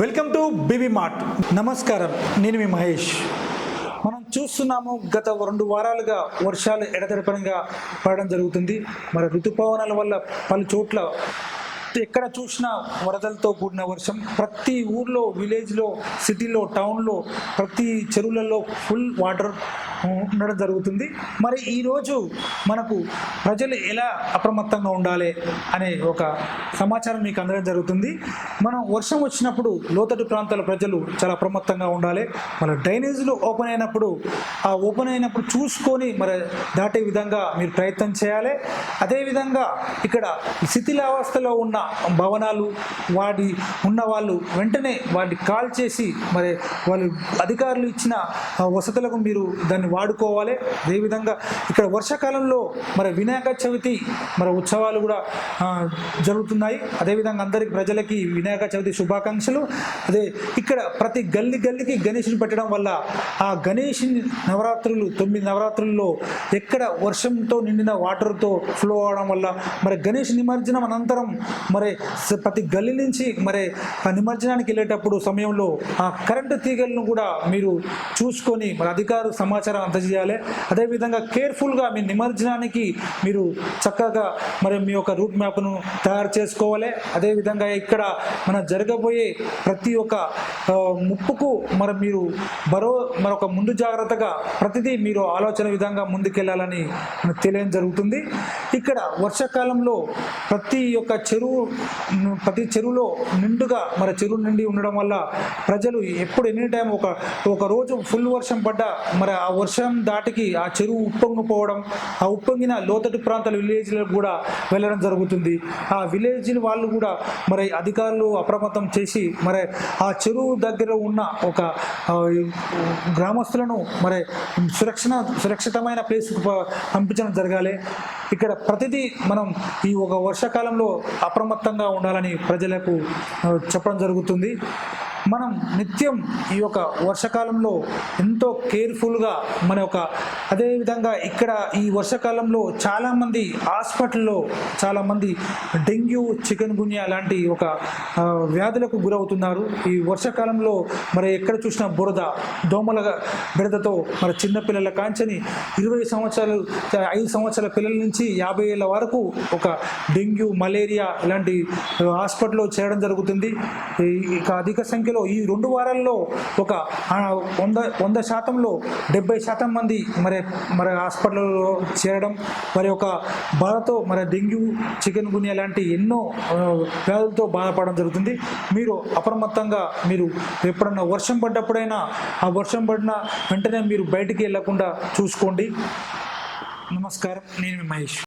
Welcome to BB mart. నమస్కారం నేను మీ మహేష్. మనం చూస్తున్నాము గత రెండు వారాలుగా వర్షాలు ఎడతెరపడంగా పడడం జరుగుతుంది. మరి ఋతుపవనాల వల్ల పలు చోట్ల ఎక్కడ చూసినా వరదలతో కూడిన వర్షం. ప్రతి ఊర్లో విలేజ్లో సిటీలో టౌన్లో ప్రతి చెరువులలో ఫుల్ వాటర్ ఉండడం జరుగుతుంది. మరి ఈరోజు మనకు ప్రజలు ఎలా అప్రమత్తంగా ఉండాలి అనే ఒక సమాచారం మీకు అందడం జరుగుతుంది. మనం వర్షం వచ్చినప్పుడు లోతట్టు ప్రాంతాల ప్రజలు చాలా అప్రమత్తంగా ఉండాలి. మన డ్రైనేజీలు ఓపెన్ అయినప్పుడు ఆ ఓపెన్ అయినప్పుడు చూసుకొని మరి దాటే విధంగా మీరు ప్రయత్నం చేయాలి. అదేవిధంగా ఇక్కడ శిథిలావస్థలో ఉన్న భవనాలు వాటి ఉన్న వాళ్ళు వెంటనే వాటిని కాల్ చేసి మరి వాళ్ళు అధికారులు ఇచ్చిన వసతులకు మీరు దాన్ని వాడుకోవాలి. అదేవిధంగా ఇక్కడ వర్షాకాలంలో మరి వినాయక చవితి మరి ఉత్సవాలు కూడా జరుగుతున్నాయి. అదేవిధంగా అందరికి ప్రజలకి వినాయక చవితి శుభాకాంక్షలు. అదే ఇక్కడ ప్రతి గల్లి గల్లికి గణేషుని పెట్టడం వల్ల ఆ గణేష్ నవరాత్రులు తొమ్మిది నవరాత్రుల్లో ఎక్కడ వర్షంతో నిండిన వాటర్తో ఫ్లో అవడం వల్ల మరి గణేష్ నిమజ్జనం అనంతరం మరి ప్రతి గల్లి నుంచి మరి ఆ నిమజ్జనానికి వెళ్ళేటప్పుడు సమయంలో ఆ కరెంటు తీగలను కూడా మీరు చూసుకొని మరి అధికారు సమాచారం అందజేయాలి. అదేవిధంగా కేర్ఫుల్గా మీ నిమజ్జనానికి మీరు చక్కగా మరి మీ యొక్క రూట్ మ్యాప్ను తయారు చేసుకోవాలి. అదేవిధంగా ఇక్కడ మన జరగబోయే ప్రతి ఒక్క ముప్పుకు మరి మీరు బరో మరొక ముందు జాగ్రత్తగా ప్రతిదీ మీరు ఆలోచన విధంగా ముందుకెళ్ళాలని తెలియని తెలియడం జరుగుతుంది. ఇక్కడ వర్షాకాలంలో ప్రతి ఒక్క చెరువు ప్రతి చెరువులో నిండుగా మరి చెరువు నిండి ఉండడం వల్ల ప్రజలు ఎప్పుడు ఎనీ టైం ఒక ఒక రోజు ఫుల్ వర్షం పడ్డా మరి ఆ వర్షం దాటికి ఆ చెరువు ఉప్పొంగిపోవడం ఆ ఉప్పొంగిన లోతటి ప్రాంతాల విలేజ్లకు కూడా వెళ్ళడం జరుగుతుంది. ఆ విలేజ్ వాళ్ళు కూడా మరి అధికారులు అప్రమత్తం చేసి మరి ఆ చెరువు దగ్గర ఉన్న ఒక గ్రామస్తులను మరి సురక్షణ సురక్షితమైన ప్లేస్కు పంపించడం జరగాలి. ఇక్కడ ప్రతిదీ మనం ఈ ఒక వర్షాకాలంలో అప్రమత్తంగా ఉండాలని ప్రజలకు చెప్పడం జరుగుతుంది. మనం నిత్యం ఈ యొక్క వర్షాకాలంలో ఎంతో కేర్ఫుల్గా మన యొక్క అదేవిధంగా ఇక్కడ ఈ వర్షాకాలంలో చాలామంది హాస్పిటల్లో చాలామంది డెంగ్యూ చికెన్ గున్యా లాంటి ఒక వ్యాధులకు గురవుతున్నారు. ఈ వర్షాకాలంలో మరి ఎక్కడ చూసినా బురద దోమల బెడదతో మరి చిన్నపిల్లల కాంచని ఇరవై సంవత్సరాలు ఐదు సంవత్సరాల పిల్లల నుంచి యాభై ఏళ్ళ వరకు ఒక డెంగ్యూ మలేరియా ఇలాంటి హాస్పిటల్లో చేరడం జరుగుతుంది. ఇక అధిక సంఖ్యలో ఈ రెండు వారాల్లో ఒక వంద వంద శాతంలో డెబ్బై శాతం మంది మరి మరి హాస్పిటల్లో చేరడం మరి ఒక బాధతో మరి డెంగ్యూ చికెన్ గున్యా లాంటి ఎన్నో వ్యాధులతో బాధపడడం జరుగుతుంది. మీరు అప్రమత్తంగా మీరు ఎప్పుడన్నా వర్షం పడ్డప్పుడైనా ఆ వర్షం పడిన వెంటనే మీరు బయటికి వెళ్ళకుండా చూసుకోండి. నమస్కారం. నేను మహేష్.